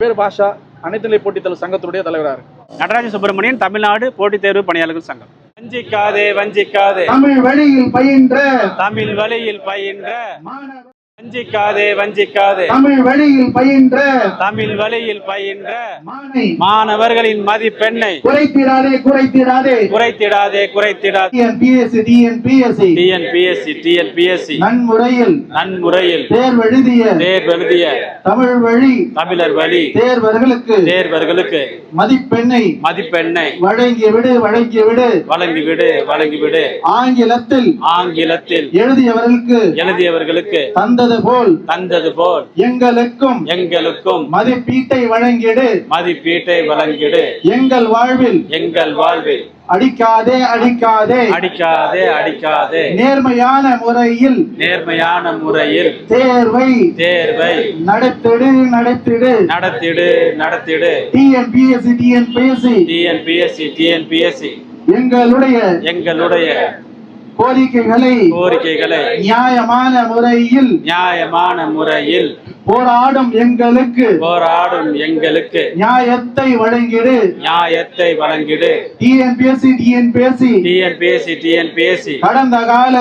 பேர் பாஷா அனைத்துநிலை போட்டித்தலைவர் சங்கத்தினுடைய தலைவராக இருக்கு. நடராஜ சுப்பிரமணியன் தமிழ்நாடு போட்டித் தேர்வு பணியாளர்கள் சங்கம். வஞ்சிக்காதே வஞ்சிக்காதே. தமிழ் வழியில் பயின்ற தமிழ் வழியில் பயின்ற வஞ்சிக்காதே வஞ்சிக்காதே. தமிழ் வழியில் பயின்ற தமிழ் வழியில் பயின்ற மாணவர்களின் மதிப்பெண்ணை. குறைத்திடாதே குறைத்திடாதே. குறைத்திடாதே குறைத்திடாதே. டிஎன்பிஎஸ்சி டிஎன்பிஎஸ்சி டிஎன்பிஎஸ்சி டிஎன்பிஎஸ்சி நன்முறையில் நன்முறையில். தேர்வெழுதிய தேர்வு எழுதிய தமிழ் வழி தமிழர் வழி. தேர்வர்களுக்கு தேர்வர்களுக்கு மதிப்பெண்ணை மதிப்பெண்ணை வழங்கி விடு வழங்கி விடு வழங்கிவிடு வழங்கிவிடு. ஆங்கிலத்தில் ஆங்கிலத்தில் எழுதியவர்களுக்கு எழுதியவர்களுக்கு தந்தது போல் தந்தது போல் எங்களுக்கும் எங்களுக்கும் மதிப்பீட்டை வழங்கிடு. மதிப்பீட்டை வழங்கிடு. எங்கள் வாழ்வில் எங்கள் வாழ்வில் அடிக்காதே அடிக்காதே. அடிக்காதே அடிக்காதே. நேர்மையான முறையில் நேர்மையான முறையில் தேர்வை தேர்வை நடத்திடு நடத்திடு. நடத்திடு நடத்திடு. TNPSC TNPSC. TNPSC TNPSC. எங்களுடைய எங்களுடைய கோரிக்கைகளை கோரிக்கைகளை நியாயமான முறையில் நியாயமான முறையில் போராடும் எங்களுக்கு போராடும் எங்களுக்கு நியாயத்தை வழங்கிடு. நியாயத்தை வழங்கிடு. டிஎன்பிஎஸ்சி டிஎன்பிஎஸ்சி டிஎன்பிஎஸ்சி டிஎன்பிஎஸ்சி கடந்த கால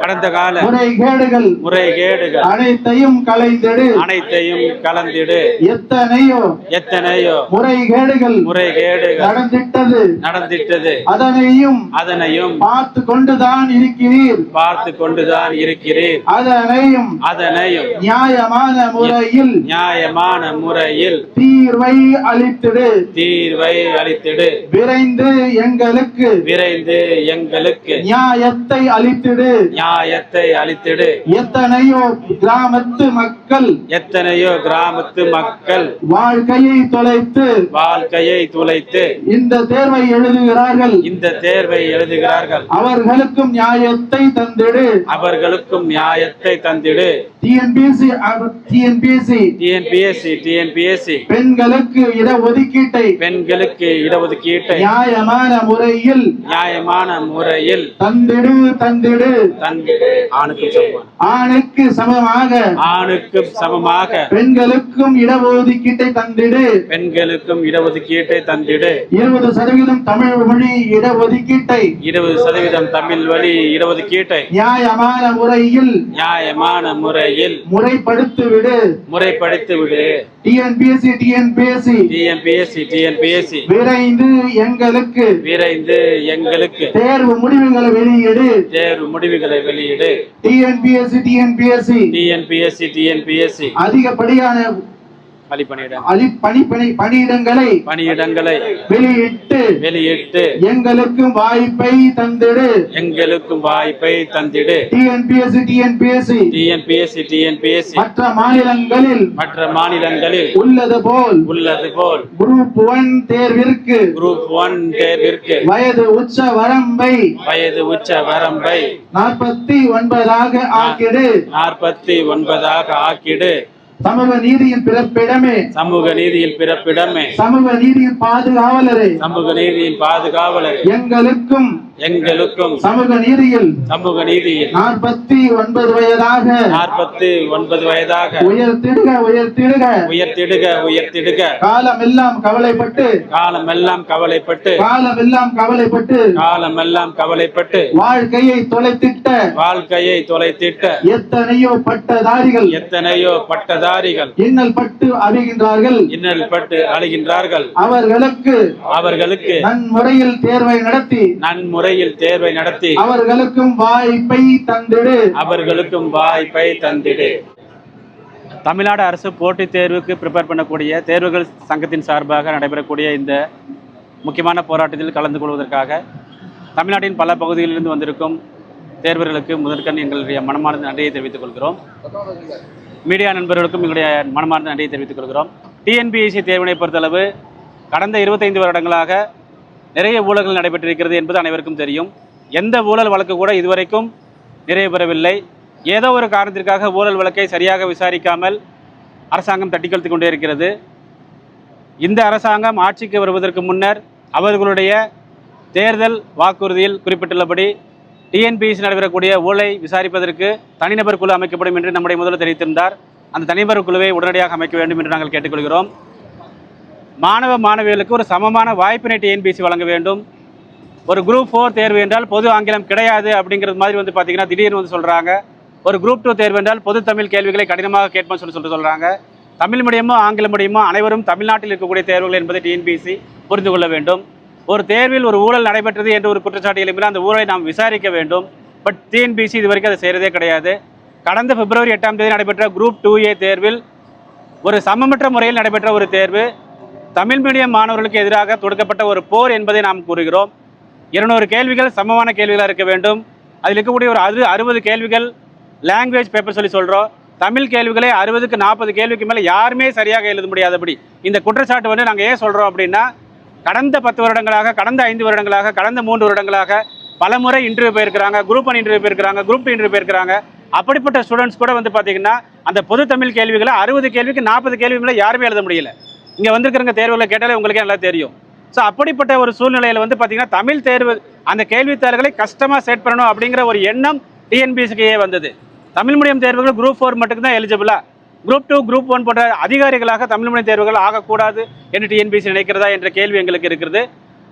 கடந்த கால முறைகேடுகள் முறைகேடுகள் அனைத்தையும் கலைந்திடு. அனைத்தையும் கலந்திடு. எத்தனையோ எத்தனையோ முறைகேடுகள் முறைகேடுகள் நடந்திட்டது. நடந்திட்டது. அதனையும் அதனையும் பார்த்து கொண்டுதான் இருக்கிறீர் பார்த்து கொண்டுதான் இருக்கிறீர் அதனையும் அதனையும் நியாயமான முறையில் நியாயமான முறையில் தீர்வை அளித்திடு. தீர்வை அளித்திடு. விரைந்து எங்களுக்கு விரைந்து எங்களுக்கு நியாயத்தை அளித்திடு. நியாயத்தை அளித்திடு. எத்தனையோ கிராமத்து மக்கள் எத்தனையோ கிராமத்து மக்கள் வாழ்க்கையை தொலைத்து வாழ்க்கையை துளைத்து இந்த தேர்வை எழுதுகிறார்கள். இந்த தேர்வை எழுதுகிறார்கள். அவர்களுக்கும் நியாயத்தை தந்திடு. அவர்களுக்கும் நியாயத்தை தந்திடு. டிஎன்பிஎஸ்சி டிஎன்பிஎஸ்சி டிஎன்பிஎஸ்சி டிஎன்பிஎஸ்சி பெண்களுக்கு இட ஒதுக்கீட்டை பெண்களுக்கு இடஒதுக்கீட்டை. நியாயமான முறையில். நியாயமான முறையில். தந்திடு தந்திடு. தந்திடு. சமமான. ஆணுக்கு சமமாக. ஆணுக்கும் சமமாக. பெண்களுக்கும் இடஒதுக்கீட்டை தந்திடு. பெண்களுக்கும் இடஒதுக்கீட்டை தந்திடு. இருபது சதவீதம் தமிழ் மொழி இடஒதுக்கீட்டை. இருபது சதவீதம் தமிழ் வழி இடஒதுக்கீட்டை நியாயமான முறையில் நியாயமான முறையில் முறைப்படுத்திவிடு. முறைப்படுத்தி விடு டிஎன்பிஎஸ்சி டிஎன்பிஎஸ்சி. TNPSC TNPSC. விரைந்து எங்களுக்கு விரைந்து எங்களுக்கு தேர்வு முடிவுகளை வெளியிடு. தேர்வு முடிவுகளை வெளியிடு. TNPSC TNPSC. TNPSC TNPSC. அதிகப்படியான அலி பணிப்பணி பணியிடங்களை பணியிடங்களை வெளியிட்டு வெளியிட்டு எங்களுக்கும் வாய்ப்பை தந்திடு. எங்களுக்கும் வாய்ப்பை தந்திடு. டிஎன்பிஎஸ்சி டிஎன்பிஎஸ்சி டிஎன்பிஎஸ்சி டிஎன்பிஎஸ்சி மற்ற மாநிலங்களில் மற்ற மாநிலங்களில் உள்ளது போல் உள்ளது போல் குரூப் ஒன் தேர்விற்கு குரூப் ஒன் தேர்விற்கு வயது உச்ச வரம்பை வயது உச்ச வரம்பை நாற்பத்தி ஒன்பதாக ஆக்கிடு. நாற்பத்தி ஒன்பதாக ஆக்கிடு. சமூக நீதியின் பிறப்பிடமே. சமூக நீதியில் பிறப்பிடமே. சமூக நீதியின் பாதுகாவலரே. சமூக நீதியின் பாதுகாவலர். எங்களுக்கும் எங்களுக்கும் சமூக நீதியில் சமூக நீதியில் நாற்பத்தி ஒன்பது வயதாக நாற்பத்தி ஒன்பது வயதாக உயர்த்திடுக உயர்த்திடுக. உயர்த்திடுக உயர்த்திடுக. காலமெல்லாம் கவலைப்பட்டு காலமெல்லாம் கவலைப்பட்டு காலமெல்லாம் கவலைப்பட்டு காலமெல்லாம் கவலைப்பட்டு வாழ்க்கையை தொலைத்திட்ட வாழ்க்கையை தொலைத்திட்ட எத்தனையோ பட்டதாரிகள் எத்தனையோ பட்டதாரிகள் இன்னல் பட்டு அறிகின்றார்கள் இன்னல் பட்டு அழுகின்றார்கள். அவர்களுக்கு அவர்களுக்கு நன்முறையில் தேர்வை நடத்தி நன்முறையில் தேர்வை நடத்தி அவர்களுக்கும் வாய்ப்பை தந்திடு. அவர்களுக்கும் வாய்ப்பை தந்திடு. தமிழ்நாடு அரசு போட்டித் தேர்வுக்கு ப்ரிப்பேர் பண்ணக்கூடிய தேர்வுகள் சங்கத்தின் சார்பாக நடைபெறக்கூடிய இந்த முக்கியமான போராட்டத்தில் கலந்து கொள்வதற்காக தமிழ்நாட்டின் பல பகுதிகளிலிருந்து வந்திருக்கும் தேர்வர்களுக்கு முதற்கண் எங்களுடைய மனமார்ந்த நன்றியை தெரிவித்துக் கொள்கிறோம். மீடியா நண்பர்களுக்கும் எங்களுடைய மனமார்ந்த நன்றியை தெரிவித்துக் கொள்கிறோம். டிஎன்பிஎஸ்சி தேர்வினை பொறுத்தளவு கடந்த இருபத்தைந்து வருடங்களாக நிறைய ஊழல்கள் நடைபெற்றிருக்கிறது என்பது அனைவருக்கும் தெரியும். எந்த ஊழல் வழக்கு கூட இதுவரைக்கும் நிறைவு பெறவில்லை ஏதோ ஒரு காரணத்திற்காக ஊழல் வழக்கை சரியாக விசாரிக்காமல் அரசாங்கம் தட்டிக்கொழுத்து கொண்டே இருக்கிறது. இந்த அரசாங்கம் ஆட்சிக்கு வருவதற்கு முன்னர் அவர்களுடைய தேர்தல் வாக்குறுதியில் குறிப்பிட்டுள்ளபடி டிஎன்பிஎஸ் நடைபெறக்கூடிய ஊழலை விசாரிப்பதற்கு தனிநபர் குழு அமைக்கப்படும் என்று நம்முடைய முதல்வர் தெரிவித்திருந்தார். அந்த தனிநபர் குழுவை உடனடியாக அமைக்க வேண்டும் என்று நாங்கள் கேட்டுக்கொள்கிறோம். மாணவ மாணவிகளுக்கு ஒரு சமமான வாய்ப்பினை டிஎன்பிசி வழங்க வேண்டும். ஒரு குரூப் ஃபோர் தேர்வு என்றால் பொது ஆங்கிலம் கிடையாது அப்படிங்கிறது மாதிரி வந்து பார்த்தீங்கன்னா திடீர்னு வந்து சொல்கிறாங்க ஒரு குரூப் டூ தேர்வு என்றால் பொது தமிழ் கேள்விகளை கடினமாக கேட்போம்னு சொல்லி சொல்லிட்டு சொல்கிறாங்க தமிழ் மீடியமோ ஆங்கில மீடியமோ அனைவரும் தமிழ்நாட்டில் இருக்கக்கூடிய தேர்வுகள் என்பதை டிஎன்பிசி புரிந்து கொள்ள வேண்டும். ஒரு தேர்வில் ஒரு ஊழல் நடைபெற்றது என்ற ஒரு குற்றச்சாட்டு எழுப்பினால் அந்த ஊழலை நாம் விசாரிக்க வேண்டும். பட் டிஎன்பிசி இது வரைக்கும் அதை செய்கிறதே கிடையாது. கடந்த பிப்ரவரி எட்டாம் தேதி நடைபெற்ற குரூப் டூ ஏ தேர்வில் ஒரு சமமற்ற முறையில் நடைபெற்ற ஒரு தேர்வு. தமிழ் மீடியம் மாணவர்களுக்கு எதிராக தொடுக்கப்பட்ட ஒரு போர் என்பதை நாம் கூறுகிறோம். இருநூறு கேள்விகள் சமமான கேள்விகளாக இருக்க வேண்டும். அதில் இருக்கக்கூடிய ஒரு அது அறுபது கேள்விகள் லாங்குவேஜ் பேப்பர் சொல்லி சொல்கிறோம் தமிழ் கேள்விகளே அறுபதுக்கு நாற்பது கேள்விக்கு மேலே யாருமே சரியாக எழுத முடியாதபடி இந்த குற்றச்சாட்டு வந்து நாங்கள் ஏன் சொல்கிறோம் அப்படின்னா கடந்த பத்து வருடங்களாக கடந்த ஐந்து வருடங்களாக கடந்த மூன்று வருடங்களாக பலமுறை இன்டர்வியூ போயிருக்கிறாங்க குரூப் ஒன் இன்டர்வியூ போயிருக்கிறாங்க குரூப் இன்டர்வியூ போயிருக்கிறாங்க. அப்படிப்பட்ட ஸ்டூடெண்ட்ஸ் கூட வந்து பார்த்தீங்கன்னா அந்த பொது தமிழ் கேள்விகளை அறுபது கேள்விக்கு நாற்பது கேள்வி மேலே யாருமே எழுத முடியல. இங்கே வந்திருக்கிறவங்க தேர்வுகளை கேட்டாலே உங்களுக்கே நல்லா தெரியும். ஸோ அப்படிப்பட்ட ஒரு சூழ்நிலையில் வந்து பார்த்தீங்கன்னா தமிழ் தேர்வு அந்த கேள்வித்தாள்களை கஷ்டமாக செட் பண்ணணும் அப்படிங்கிற ஒரு எண்ணம் டிஎன்பிஎஸ்சிக்கே வந்தது. தமிழ் மீடியம் தேர்வுகள் குரூப் ஃபோர் மட்டும்தான் எலிஜிபிளா குரூப் டூ குரூப் ஒன் போன்ற அதிகாரிகளாக தமிழ் மீடியம் தேர்வுகள் ஆகக்கூடாது என்று டிஎன்பிசி நினைக்கிறதா என்ற கேள்வி எங்களுக்கு இருக்கிறது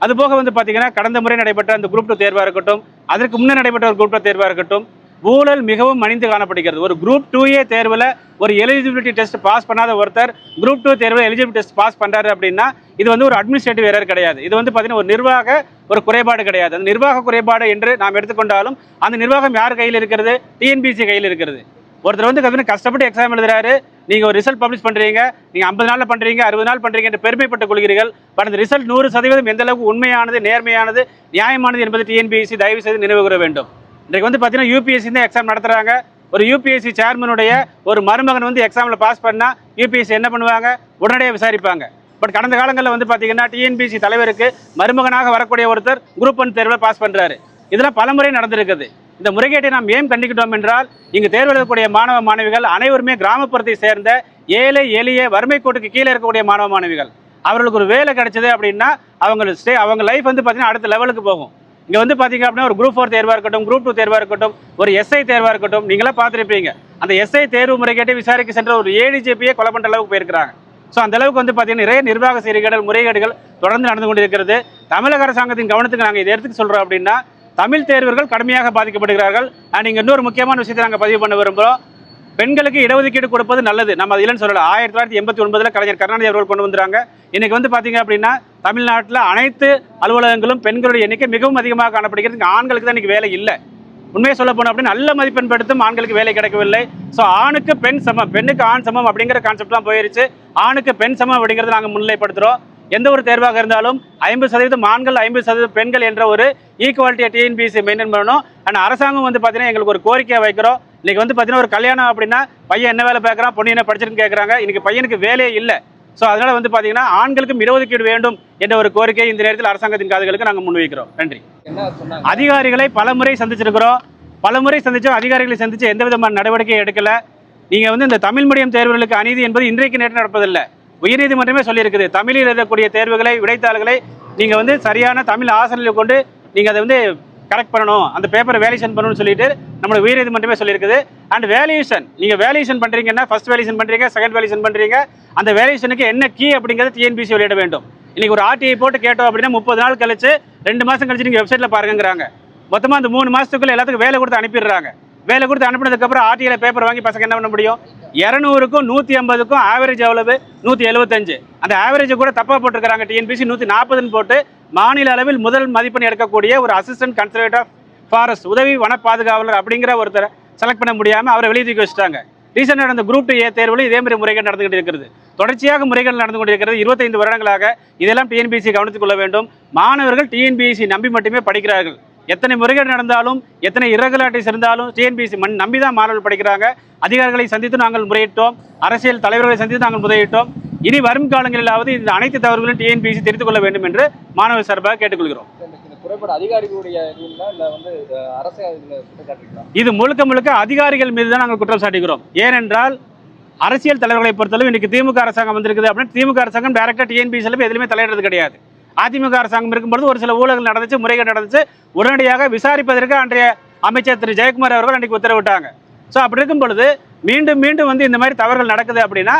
அதுபோக வந்து பார்த்தீங்கன்னா கடந்த முறை நடைபெற்ற அந்த குரூப் டூ தேர்வாக இருக்கட்டும் அதற்கு முன்னே நடைபெற்ற ஒரு குரூப் டூ தேர்வாக இருக்கட்டும் ஊழல் மிகவும் மணிந்து காணப்படுகிறது. ஒரு குரூப் டூ ஏ தேர்வில் ஒரு எலிஜிபிலிட்டி டெஸ்ட் பாஸ் பண்ணாத ஒருத்தர் குரூப் டூ தேர்வில் எலிஜிபிலிட்டி டெஸ்ட் பாஸ் பண்ணுறாரு அப்படின்னா இது வந்து ஒரு அட்மினிஸ்ட்ரேட்டிவ் எரர் கிடையாது. இது வந்து பார்த்தீங்கன்னா ஒரு நிர்வாக ஒரு குறைபாடு கிடையாது. அந்த நிர்வாக குறைபாடு என்று நாம் எடுத்துக்கொண்டாலும் அந்த நிர்வாகம் யார் கையில் இருக்கிறது? டிஎன்பிசி கையில் இருக்கிறது. ஒருத்தர் வந்து கஷ்டப்பட்டு கஷ்டப்பட்டு எக்ஸாம் எழுதுறாரு. நீங்கள் ஒரு ரிசல்ட் பப்ளிஷ் பண்ணுறீங்க நீங்கள் ஐம்பது நாளில் பண்ணுறீங்க அறுபது நாள் பண்ணுறீங்க என்று பெருமைப்பட்டுக் கொள்கிறீர்கள். பட் அந்த ரிசல்ட் நூறு சதவீதம் எந்த அளவுக்கு உண்மையானது நேர்மையானது நியாயமானது என்பது டிஎன்பிஎஸ்சி தயவு செய்து நினைவுகூற வேண்டும். இன்றைக்கு வந்து பார்த்தீங்கன்னா யூபிஎஸ்சி தான் எக்ஸாம் நடத்துகிறாங்க ஒரு யூபிஎஸ்சி சேர்மனுடைய ஒரு மருமகன் வந்து எக்ஸாமில் பாஸ் பண்ணால் யூபிஎஸ்சி என்ன பண்ணுவாங்க? உடனடியாக விசாரிப்பாங்க. பட் கடந்த காலங்களில் வந்து பார்த்தீங்கன்னா டிஎன்பிஎஸ்சி தலைவருக்கு மருமகனாக வரக்கூடிய ஒருத்தர் குரூப் ஒன் தேர்வில் பாஸ் பண்ணுறாரு இதெல்லாம் பலமுறை நடந்திருக்குது. இந்த முறைகேட்டை நாம் ஏன் கண்டிக்கிட்டோம் என்றால் இங்கு தேர்வு எழுதக்கூடிய மாணவ மாணவிகள் அனைவருமே கிராமப்புறத்தை சேர்ந்த ஏழை எளிய வறுமை கோட்டுக்கு கீழே இருக்கக்கூடிய மாணவ மாணவிகள். அவர்களுக்கு ஒரு வேலை கிடைச்சது அப்படின்னா அவங்க ஸ்டே அவங்க லைஃப் வந்து பார்த்தீங்கன்னா அடுத்த லெவலுக்கு போகும். இங்கே வந்து பார்த்தீங்க அப்படின்னா ஒரு குரூப் ஃபோர் தேர்வாக இருக்கட்டும் குரூப் டூ தேர்வாக இருக்கட்டும் ஒரு எஸ்ஐ தேர்வாக இருக்கட்டும் நீங்களாம் பார்த்துருப்பீங்க. அந்த எஸ்ஐ தேர்வு முறைகேட்டை விசாரிக்க சென்ற ஒரு ஏடிஜிபியே கொலை பண்ணுற அளவுக்கு போயிருக்கிறாங்க. ஸோ அந்த அளவுக்கு வந்து பார்த்தீங்கன்னா நிறைய நிர்வாக சீர்கேடுகள் முறைகேடுகள் தொடர்ந்து நடந்து கொண்டிருக்கிறது. தமிழக அரசாங்கத்தின் கவனத்துக்கு நாங்கள் இதை எடுத்துக்க சொல்கிறோம் அப்படின்னா தமிழ் தேர்வர்கள் கடுமையாக பாதிக்கப்படுகிறார்கள் அண்ட் இங்கே இன்னொரு முக்கியமான விஷயத்தை நாங்கள் பதிவு பண்ண விரும்புகிறோம் பெண்களுக்கு இடஒதுக்கீடு கொடுப்பது நல்லது. நம்ம அது இல்லைன்னு சொல்லலாம் ஆயிரத்தி தொள்ளாயிரத்தி எண்பத்தி ஒன்பதில் கலைஞர் கருணாநிதி அவர்கள் கொண்டு வந்துறாங்க இன்னைக்கு வந்து பார்த்தீங்க அப்படின்னா தமிழ்நாட்டில் அனைத்து அலுவலகங்களும் பெண்களுடைய எண்ணிக்கை மிகவும் அதிகமாக காணப்படுகிறது. ஆண்களுக்கு தான் இன்னைக்கு வேலை இல்லை. உண்மையை சொல்ல போனோம் அப்படின்னு நல்ல மதிப்பெண் படுத்தும் ஆண்களுக்கு வேலை கிடைக்கவில்லை. ஸோ ஆணுக்கு பெண் சமம் பெண்ணுக்கு ஆண் சமம் அப்படிங்கிற கான்செப்ட்லாம் போயிருச்சு. ஆணுக்கு பெண் சமம் அப்படிங்கிறத நாங்கள் முன்னிலைப்படுத்துகிறோம் எந்த ஒரு தேர்வாக இருந்தாலும் ஐம்பது சதவீதம் ஆண்கள் ஐம்பது சதவீதம் பெண்கள் என்ற ஒரு ஈக்குவாலிட்டியை டிஎன்பிசி மெயின்டைன் பண்ணணும். அண்ட் அரசாங்கம் வந்து பார்த்தீங்கன்னா எங்களுக்கு ஒரு கோரிக்கையை வைக்கிறோம். இன்றைக்கி வந்து பார்த்தீங்கன்னா ஒரு கல்யாணம் அப்படின்னா பையன் என்ன வேலை பார்க்குறான் பொண்ணு என்ன படிச்சிருக்குன்னு கேட்குறாங்க இன்றைக்கி பையனுக்கு வேலையே இல்லை. ஸோ அதனால வந்து பார்த்தீங்கன்னா ஆண்களுக்கும் இடஒதுக்கீடு வேண்டும் என்ற ஒரு கோரிக்கை இந்த நேரத்தில் அரசாங்கத்தின் காதுகளுக்கு நாங்கள் முன்வைக்கிறோம். நன்றி. அதிகாரிகளை பலமுறை சந்திச்சிருக்கிறோம். பலமுறை சந்திச்சு அதிகாரிகளை சந்திச்சு எந்த விதமான நடவடிக்கையும் எடுக்கல. நீங்க வந்து இந்த தமிழ் மீடியம் தேர்வுகளுக்கு அநீதி என்பது இன்றைக்கு நேற்று நடப்பதில்லை. உயர்நீதிமன்றமே சொல்லியிருக்குது. தமிழில் எழுதக்கூடிய தேர்வுகளை விடைத்தாள்களை நீங்க வந்து சரியான தமிழ் ஆசிரியர்களை கொண்டு நீங்க அதை வந்து கரெக்ட் பண்ணணும். அந்த பேப்பரை வேல்யூஷன் பண்ணணும்னு சொல்லிட்டு நம்மளோட உயர்நீதிமன்றமே சொல்லியிருக்குது. அண்ட் வேல்யூஷன் நீங்கள் வேல்யூஷன் பண்ணுறீங்கன்னா ஃபர்ஸ்ட் வேல்யூஷன் பண்ணுறீங்க செகண்ட் வேல்யூஷன் பண்ணுறீங்க அந்த வேல்யூஷனுக்கு என்ன கீ அப்படிங்கிறது டிஎன்பிசி வெளியிட வேண்டும். இன்றைக்கி ஒரு ஆர்டிஐ போட்டு கேட்டோம் அப்படின்னா முப்பது நாள் கழிச்சு ரெண்டு மாதம் கழிச்சு நீங்கள் வெப்சைட்டில் பாருங்கிறாங்க மொத்தமாக அந்த மூணு மாதத்துக்குள்ளே எல்லாத்துக்கும் வேலை கொடுத்து அனுப்பிடுறாங்க. வேலை கொடுத்து அனுப்பினதுக்கப்புறம் ஆர்டிஐயில் பேப்பர் வாங்கி பசங்க என்ன பண்ண முடியும்? இரநூறுக்கும் நூற்றி ஐம்பதுக்கும் ஆவரேஜ் எவ்வளவு? நூற்றி எழுபத்தஞ்சு அந்த ஆவரேஜ் கூட தப்பாக போட்டிருக்காங்க டிஎன்பிசி நூற்றி நாற்பதுன்னு போட்டு மாநில அளவில் முதல் மதிப்பெண் எடுக்கக்கூடிய ஒரு அசிஸ்டன்ட் கன்சர்வேட்டர் ஆஃப் ஃபாரஸ்ட் உதவி வன பாதுகாவலர் அப்படிங்கிற ஒருத்தரை செலக்ட் பண்ண முடியாமல் அவரை வெளியே தூக்கி வச்சுட்டாங்க. ரீசெண்டாக நடந்த குரூப் டூ ஏ தேர்வில் இதே மாதிரி முறைகள் நடந்துகிட்டு இருக்கிறது தொடர்ச்சியாக முறைகள் நடந்து கொண்டிருக்கிறது இருபத்தைந்து வருடங்களாக இதெல்லாம் டிஎன்பிசி கவனித்துக் கொள்ள வேண்டும். மாணவர்கள் டிஎன்பிசி நம்பி மட்டுமே படிக்கிறார்கள். எத்தனை முறைகள் நடந்தாலும் எத்தனை இரகுலாட்டிஸ் இருந்தாலும் டிஎன்பிசி மண் நம்பி தான் மாணவர்கள் படிக்கிறாங்க. அதிகாரிகளை சந்தித்து நாங்கள் முறையிட்டோம். அரசியல் தலைவர்களை சந்தித்து நாங்கள் முறையிட்டோம். இனி வரும் காலங்களிலாவது இந்த அனைத்து தவறுகளும் டிஎன்பிசி தெரிந்து கொள்ள வேண்டும் என்று மாணவர் சார்பாக கேட்டுக்கொள்கிறோம். இது முழுக்க முழுக்க அதிகாரிகள் மீது தான் நாங்கள் குற்றம் சாட்டுகிறோம் ஏனென்றால் அரசியல் தலைவர்களை பொறுத்தளவு இன்னைக்கு திமுக அரசாங்கம் வந்திருக்குது அப்படின்னு திமுக அரசாங்கம் டைரக்டா டிஎன்பிசியில் போய் எதுலையுமே தலையிடுறது கிடையாது. அதிமுக அரசாங்கம் இருக்கும்போது ஒரு சில ஊழல்கள் நடந்துச்சு முறைகேடு நடந்துச்சு. உடனடியாக விசாரிப்பதற்கு அன்றைய அமைச்சர் திரு. ஜெயக்குமார் அவர்கள் அன்றைக்கு உத்தரவிட்டாங்க. ஸோ அப்படி இருக்கும் பொழுது மீண்டும் மீண்டும் வந்து இந்த மாதிரி தவறுகள் நடக்குது அப்படின்னா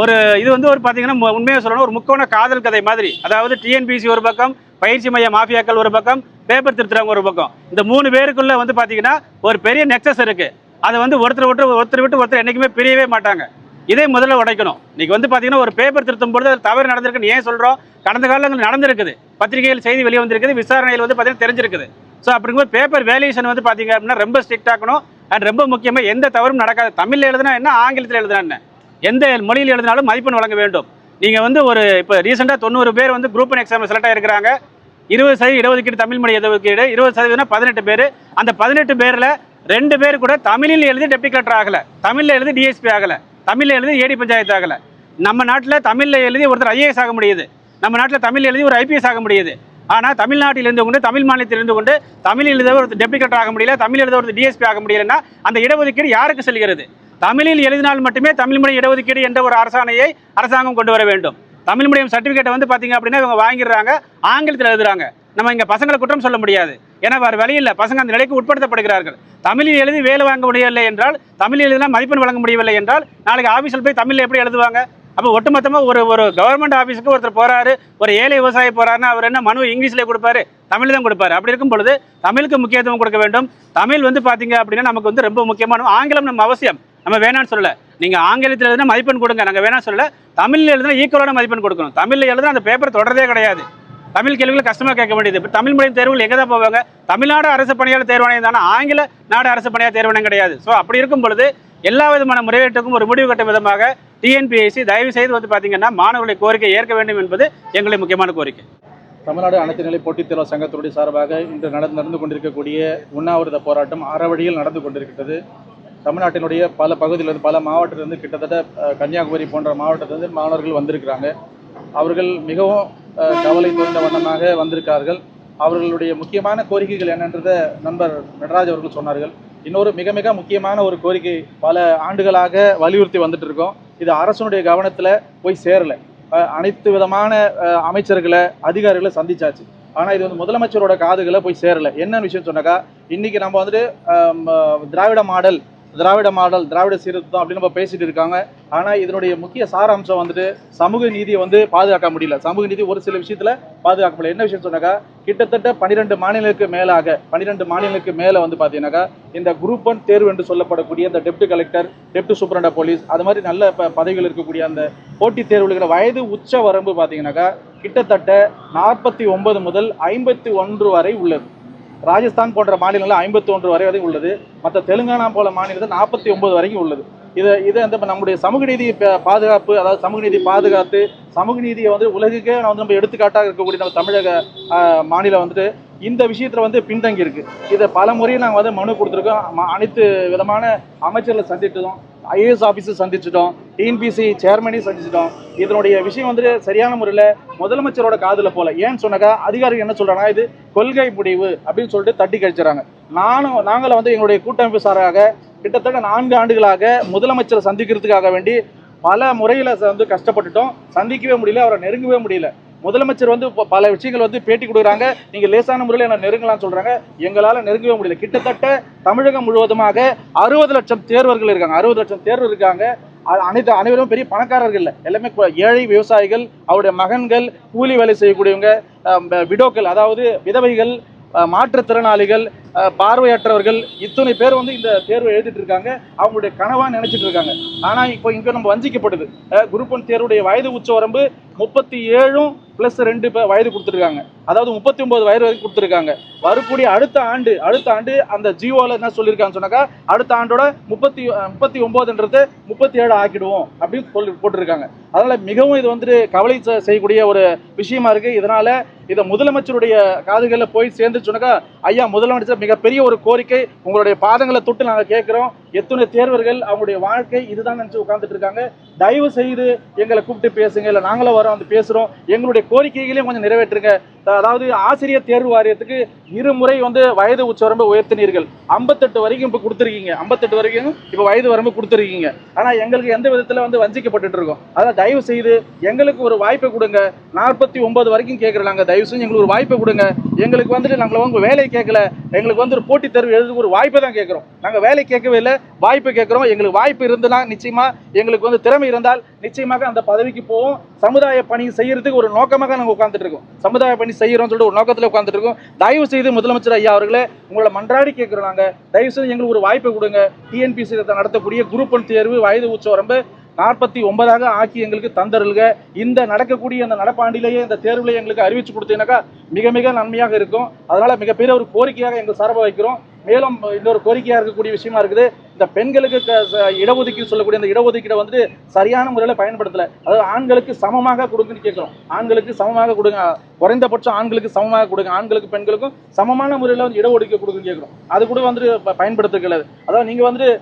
ஒரு இது வந்து ஒரு பார்த்தீங்கன்னா உண்மையாக சொல்லணும் ஒரு முக்கோண காதல் கதை மாதிரி. அதாவது டிஎன்பிசி ஒரு பக்கம் பயிற்சி மைய மாஃபியாக்கள் ஒரு பக்கம் பேப்பர் திருத்துறவங்க ஒரு பக்கம். இந்த மூணு பேருக்குள்ளே வந்து பார்த்தீங்கன்னா ஒரு பெரிய நெக்ஸஸ் இருக்குது அதை வந்து ஒருத்தர் விட்டு ஒருத்தர் விட்டு ஒருத்தர் என்றைக்குமே பிரியவே மாட்டாங்க. இதே முதல்ல உடைக்கணும். இன்றைக்கி வந்து பார்த்தீங்கன்னா ஒரு பேப்பர் திருத்தும் பொழுது அது தவறு நடந்திருக்குன்னு ஏன் சொல்கிறோம் கடந்த காலங்கள் நடந்திருக்குது. பத்திரிகையில் செய்தி வெளியே வந்திருக்குது விசாரணையில் வந்து பார்த்தீங்கன்னா தெரிஞ்சிருக்குது. ஸோ அப்படிங்கும்போது பேப்பர் வேல்யூஷன் வந்து பார்த்தீங்க அப்படின்னா ரொம்ப ஸ்ட்ரிக்ட் ஆக்கணும். அண்ட் ரொம்ப முக்கியமாக எந்த தவறும் நடக்காது. தமிழில் எழுதுனா என்ன ஆங்கிலத்தில் எழுதுனா என்ன? எந்த மொழியில் எழுதினாலும் மதிப்பெண் வழங்க வேண்டும். நீங்கள் வந்து ஒரு இப்போ ரீசெண்டாக தொண்ணூறு பேர் வந்து குரூப் ஒன் எக்ஸாம் செலக்ட் ஆகிருக்கிறாங்க இருபது சதவீதம் இடஒதுக்கீடு தமிழ் மொழி இடஒதுக்கீடு இருபது சதவீதம்னா பதினெட்டு பேர். அந்த பதினெட்டு பேரில் ரெண்டு பேர் கூட தமிழில் எழுதி டெப்டி கலெக்டர் ஆகலை. தமிழில் எழுதி டிஎஸ்பி ஆகலை. தமிழில் எழுதி ஏடி பஞ்சாயத்து ஆகலை. நம்ம நாட்டில் தமிழில் எழுதி ஒருத்தர் ஐஏஎஸ் ஆக முடியுது. நம்ம நாட்டில் தமிழ் எழுதி ஒரு ஐபிஎஸ் ஆக முடியுது. ஆனால் தமிழ்நாட்டில் இருந்து கொண்டு தமிழ் மாநிலத்தில் இருந்து கொண்டு தமிழ் எழுத ஒரு டெப்டி கலெக்டர் ஆக முடியல தமிழ் எழுத ஒரு டிஎஸ்பி ஆக முடியலன்னா அந்த இடஒதுக்கீடு யாருக்கு செல்கிறது? தமிழில் எழுதினால் மட்டுமே தமிழ் மொழி இடஒதுக்கீடு என்ற ஒரு அரசாணையை அரசாங்கம் கொண்டு வர வேண்டும். தமிழ் மீடியம் சர்டிஃபிகேட்டை வந்து பார்த்தீங்க அப்படின்னா இவங்க வாங்கிடுறாங்க ஆங்கிலத்தில் எழுதுறாங்க. நம்ம இங்கே பசங்களை குற்றம் சொல்ல முடியாது. ஏன்னா வேறு வழியில் பசங்க அந்த நிலைக்கு உட்படுத்தப்படுகிறார்கள். தமிழில் எழுதி வேலை வாங்க முடியவில்லை என்றால் தமிழில் எழுதினா மதிப்பெண் வழங்க முடியவில்லை என்றால் நாளைக்கு ஆஃபீஸில் போய் தமிழில் எப்படி எழுதுவாங்க? அப்போ ஒட்டுமொத்தமாக ஒரு ஒரு கவர்மெண்ட் ஆஃபீஸுக்கு ஒருத்தர் போறாரு ஒரு ஏழை விவசாயி போறாருன்னா அவர் என்ன மனு இங்கிலீஷில் கொடுப்பாரு? தமிழ் தான் கொடுப்பாரு. அப்படி இருக்கும் பொழுது தமிழுக்கு முக்கியத்துவம் கொடுக்க வேண்டும். தமிழ் வந்து பார்த்தீங்க அப்படின்னா நமக்கு வந்து ரொம்ப முக்கியமான ஆங்கிலம் நம்ம அவசியம். நம்ம வேணாம்னு சொல்லல. நீங்க ஆங்கிலத்தில் எழுதுனா மதிப்பெண் கொடுங்க. நாங்கள் வேணாம் சொல்லல. தமிழில் எழுதுனா ஈக்குவலான மதிப்பெண் கொடுக்கணும். தமிழில் எழுதுனா அந்த பேப்பர் தொடர்றதே கிடையாது. தமிழ் கேள்விகள் கஷ்டமாக கேட்க வேண்டியது. இப்போ தமிழ் மொழியின் தேர்வுகள் எங்கே தான் போவாங்க? தமிழ்நாடு அரசு பணியாளர் தேர்வாணையம் தானே? ஆங்கில நாடு அரசு பணியாளர் தேர்வாணையம் கிடையாது. ஸோ அப்படி இருக்கும் பொழுது எல்லா விதமான முறையீட்டுக்கும் ஒரு முடிவு கட்டும் விதமாக டிஎன்பிஎஸ்சி தயவு செய்து வந்து பார்த்தீங்கன்னா மாணவர்களை கோரிக்கை ஏற்க வேண்டும் என்பது எங்களுடைய முக்கியமான கோரிக்கை. தமிழ்நாடு அனைத்து நிலை போட்டித் தேர்வு சங்கத்தினுடைய சார்பாக இன்று நடந்து நடந்து கொண்டிருக்கக்கூடிய உண்ணாவிரத போராட்டம் அறவழியில் நடந்து கொண்டிருக்கிறது தமிழ்நாட்டினுடைய பல பகுதியிலிருந்து பல மாவட்டத்திலிருந்து கிட்டத்தட்ட கன்னியாகுமரி போன்ற மாவட்டத்திலிருந்து மாணவர்கள் வந்திருக்கிறாங்க. அவர்கள் மிகவும் கவலை தோன்ற வண்ணமாக வந்திருக்கார்கள் அவர்களுடைய முக்கியமான கோரிக்கைகள் என்னன்றதை நண்பர் நடராஜ் அவர்கள் சொன்னார்கள். இன்னொரு மிக மிக முக்கியமான ஒரு கோரிக்கை பல ஆண்டுகளாக வலியுறுத்தி வந்துட்டு இருக்கோம் இது அரசனுடைய கவனத்தில் போய் சேரலை. அனைத்து விதமான அமைச்சர்களை அதிகாரிகளை சந்திச்சாச்சு. ஆனால் இது வந்து முதலமைச்சரோட காதுகளை போய் சேரலை. என்ன விஷயம் சொன்னாக்கா இன்னைக்கு நம்ம வந்துட்டு திராவிட மாடல் திராவிட மாடல் திராவிட சீர்திருத்தம் அப்படின்னு நம்ம பேசிட்டு இருக்காங்க. ஆனால் இதனுடைய முக்கிய சாராம்சம் வந்துட்டு சமூக நீதியை வந்து பாதுகாக்க முடியல. சமூக நீதி ஒரு சில விஷயத்தில் பாதுகாக்க முடியல. என்ன விஷயம் சொன்னாக்கா கிட்டத்தட்ட பன்னிரெண்டு மாநிலங்களுக்கு மேலாக பன்னிரெண்டு மாநிலங்களுக்கு மேலே வந்து பார்த்தீங்கன்னாக்கா இந்த குரூப் ஒன் தேர்வு என்று சொல்லப்படக்கூடிய இந்த deputy collector deputy superintendent police அது மாதிரி நல்ல ப- பதவிகள் இருக்கக்கூடிய அந்த போட்டித் தேர்வுகளுக்கு வயது உச்ச வரம்பு பார்த்தீங்கன்னாக்கா கிட்டத்தட்ட நாற்பத்தி ஒன்பது முதல் ஐம்பத்தி ஒன்று வரை உள்ளது. ராஜஸ்தான் போன்ற மாநிலங்களில் ஐம்பத்தி ஒன்று வரை வரைக்கும் உள்ளது. மற்ற தெலுங்கானா போல மாநிலத்தில் நாற்பத்தி ஒன்பது வரைக்கும் உள்ளது. இதை இதை அந்த நம்முடைய சமூக நீதி பாதுகாப்பு அதாவது சமூக நீதி பாதுகாத்து சமூக நீதியை வந்து உலகுக்கே வந்து நம்ம எடுத்துக்காட்டாக இருக்கக்கூடிய நம்ம தமிழக மாநிலம் வந்துட்டு இந்த விஷயத்தில் வந்து பின்தங்கி இருக்கு. இதை பல முறையும் நாங்கள் வந்து மனு கொடுத்துருக்கோம். அனைத்து விதமான அமைச்சர்களை சந்தித்ததும் ஐஏஎஸ் ஆஃபீஸர் சந்திச்சிட்டோம். டிஎன்பிசி சேர்மனையும் சந்திச்சிட்டோம். இதனுடைய விஷயம் வந்துட்டு சரியான முறையில் முதலமைச்சரோட காதில் போல. ஏன்னு சொன்னாக்கா அதிகாரிகள் என்ன சொல்கிறாங்கன்னா இது கொள்கை முடிவு அப்படின்னு சொல்லிட்டு தட்டி கழிச்சுறாங்க நானும் நாங்களும் வந்து எங்களுடைய கூட்டமைப்பு சாராக கிட்டத்தட்ட நான்கு ஆண்டுகளாக முதலமைச்சரை சந்திக்கிறதுக்காக வேண்டி பல முறையில் வந்து கஷ்டப்பட்டுட்டோம். சந்திக்கவே முடியல அவரை நெருங்கவே முடியல. முதலமைச்சர் வந்து பல விஷயங்கள் வந்து பேட்டி கொடுக்குறாங்க. நீங்க லேசான முறையில் என்ன நெருங்கலாம்னு சொல்றாங்க. எங்களால் நெருங்கவே முடியல. கிட்டத்தட்ட தமிழகம் முழுவதுமாக அறுபது லட்சம் தேர்வர்கள் இருக்காங்க. அறுபது லட்சம் தேர்வு இருக்காங்க. அனைத்து அனைவரும் பெரிய பணக்காரர்கள் இல்லை. எல்லாமே ஏழை விவசாயிகள் அவருடைய மகன்கள் கூலி வேலை செய்யக்கூடியவங்க விடோக்கள் அதாவது விதவைகள் மாற்றுத்திறனாளிகள் பார்வையற்றவர்கள் இத்தனை பேர் வந்து இந்த தேர்வை எழுதிட்டு இருக்காங்க. அவங்களுடைய கனவா நினைச்சிட்டு இருக்காங்க. ஆனா இப்போ இங்க நம்ம வஞ்சிக்கப்படுது. குரூப் ஒன் தேர்வுடைய வயது உச்ச வரம்பு முப்பத்தி ஏழும் பிளஸ் ரெண்டு பே- வயது கொடுத்துருக்காங்க. அதாவது முப்பத்தி ஒன்பது வயது வரைக்கும் கொடுத்துருக்காங்க. வரக்கூடிய அடுத்த ஆண்டு அடுத்த ஆண்டு அந்த ஜியோவில் என்ன சொல்லியிருக்காங்க சொன்னாக்கா அடுத்த ஆண்டோட முப்பத்தி முப்பத்தி ஒன்பதுன்றது முப்பத்தி ஏழு ஆக்கிடுவோம் அப்படின்னு சொல்லி போட்டிருக்காங்க. அதனால் மிகவும் இது வந்துட்டு கவலை செய்யக்கூடிய ஒரு விஷயமா இருக்குது இதனால் இதை முதலமைச்சருடைய காதுகளில் போய் சேர்ந்து சொன்னாக்கா ஐயா முதலமைச்சர் மிகப்பெரிய ஒரு கோரிக்கை. உங்களுடைய பாதங்களை தொட்டு நாங்கள் கேட்குறோம். எத்தனை தேர்வர்கள் அவங்களுடைய வாழ்க்கை இதுதான் நினச்சி உட்காந்துட்டு இருக்காங்க. தயவு செய்து எங்களை கூப்பிட்டு பேசுங்க. இல்லை நாங்களும் வரோம் வந்து பேசுகிறோம் எங்களுடைய கோரிக்கைகளையும் கொஞ்சம் நிறைவேற்றுங்க. அதாவது ஆசிரியர் தேர்வு வாரியத்துக்கு இருமுறை வந்து வயது உச்சவரம்பு உயர்த்தினீர்கள். ஐம்பத்தெட்டு வரைக்கும் இப்போ கொடுத்துருக்கீங்க. ஐம்பத்தெட்டு வரைக்கும் இப்போ வயது வரம்பு கொடுத்துருக்கீங்க. ஆனால் எங்களுக்கு எந்த விதத்தில் வந்து வஞ்சிக்கப்பட்டுட்டு இருக்கோம்? அதான் தயவு செய்து எங்களுக்கு ஒரு வாய்ப்பை கொடுங்க. நாற்பத்தி ஒன்பது வரைக்கும் கேட்குறாங்க தயவு செஞ்சு எங்களுக்கு ஒரு வாய்ப்பை கொடுங்க. எங்களுக்கு வந்துட்டு நாங்கள் உங்கள் வேலையை கேட்கல எங்களுக்கு வந்து ஒரு போட்டித் தேர்வு எழுதுக்கு ஒரு வாய்ப்பை தான் கேட்குறோம் நாங்கள் வேலை கேட்கவே இல்லை வாய்ப்பு கேட்குறோம் எங்களுக்கு வாய்ப்பு இருந்தனா நிச்சயமாக எங்களுக்கு வந்து திறமை இருந்தால் நிச்சயமாக அந்த பதவிக்கு போவோம். சமுதாய பணி செய்கிறதுக்கு ஒரு நோக்கமாக நாங்கள் உட்காந்துட்டு இருக்கோம். சமுதாய பணி செய்கிறோம் சொல்லிட்டு ஒரு நோக்கத்தில் உட்காந்துட்டு இருக்கோம். தயவு செய்து முதலமைச்சர் ஐயா அவர்களே உங்களை மன்றாடி கேட்குறோம் நாங்கள் தயவு செய்து எங்களுக்கு ஒரு வாய்ப்பை கொடுங்க. டிஎன்பிசி நடத்தக்கூடிய குரூப் ஒன் தேர்வு வயது உச்சவரம்பு நாற்பத்தி ஒன்பதாக ஆக்கி எங்களுக்கு தந்தருள்க. இந்த நடக்கக்கூடிய அந்த நடப்பாண்டிலேயே இந்த தேர்வுல எங்களுக்கு அறிவிச்சு கொடுத்தீங்கன்னாக்கா மிக மிக நன்மையாக இருக்கும். அதனால மிகப்பெரிய ஒரு கோரிக்கையாக எங்கள் சார்பாக வைக்கிறோம். மேலும் இன்னொரு கோரிக்கையாக இருக்கக்கூடிய விஷயமா இருக்குது. இந்த பெண்களுக்கு இடஒதுக்கீடு சொல்லக்கூடிய அந்த இடஒதுக்கீடை வந்துட்டு சரியான முறையில் பயன்படுத்தலை. அதாவது ஆண்களுக்கு சமமாக கொடுங்கன்னு கேட்குறோம். ஆண்களுக்கு சமமாக கொடுங்க. குறைந்தபட்சம் ஆண்களுக்கு சமமாக கொடுங்க. ஆண்களுக்கு பெண்களுக்கும் சமமான முறையில் வந்து இடஒதுக்கீடு கொடுங்கன்னு கேட்குறோம். அது கூட வந்துட்டு ப- அதாவது நீங்கள் வந்து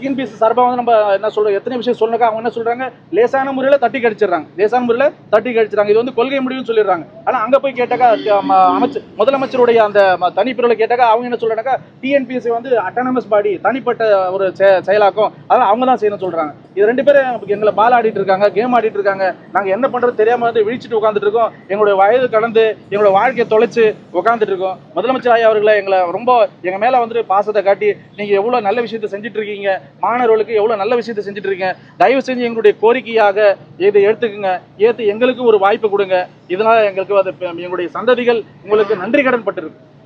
டிஎன்பிசி சார்பாக வந்து நம்ம என்ன சொல்கிறோம் எத்தனை விஷயம் சொன்னாக்கா அவங்க என்ன சொல்கிறாங்க லேசான முறையில் தட்டி கடிச்சிடுறாங்க. லேசான முறையில் தட்டி கடிச்சிடுறாங்க. இது வந்து கொள்கை முடிவுன்னு சொல்லிடுறாங்க. ஆனால் அங்கே போய் கேட்டாக்கா அமைச்சர் முதலமைச்சருடைய அந்த தனிப்பிரிவில் கேட்டாக்கா அவங்க என்ன சொல்கிறாங்க டிஎன்பிஎஸ்சி வந்து அட்டானமஸ் பாடி தனிப்பட்ட ஒரு செ- செயலாக்கம். அதெல்லாம் அவங்க தான் செய்யணும்னு சொல்றாங்க. இது ரெண்டு பேரும் எங்களை பால் ஆடிட்டு இருக்காங்க கேம் ஆடிட்டு இருக்காங்க. நாங்கள் என்ன பண்றது தெரியாம வந்து விழிச்சிட்டு உட்காந்துட்டு இருக்கோம். எங்களுடைய வயது கடந்து எங்களோட வாழ்க்கையை தொலைச்சு உட்காந்துட்டு இருக்கோம். முதலமைச்சர் ஆய் அவர்களை எங்களை ரொம்ப எங்க மேல வந்து பாசத்தை காட்டி நீங்க எவ்வளவு நல்ல விஷயத்தை செஞ்சுட்டு இருக்கீங்க மாணவர்களுக்கு எவ்வளவு நல்ல விஷயத்தை செஞ்சுட்டு இருக்கீங்க தயவு செஞ்சு எங்களுடைய கோரிக்கையாக இதை எடுத்துக்கங்க. ஏத்து எங்களுக்கு ஒரு வாய்ப்பு கொடுங்க. இதனால எங்களுக்கு அது எங்களுடைய சந்ததிகள் உங்களுக்கு நன்றி கடன் பட்டிருக்கு.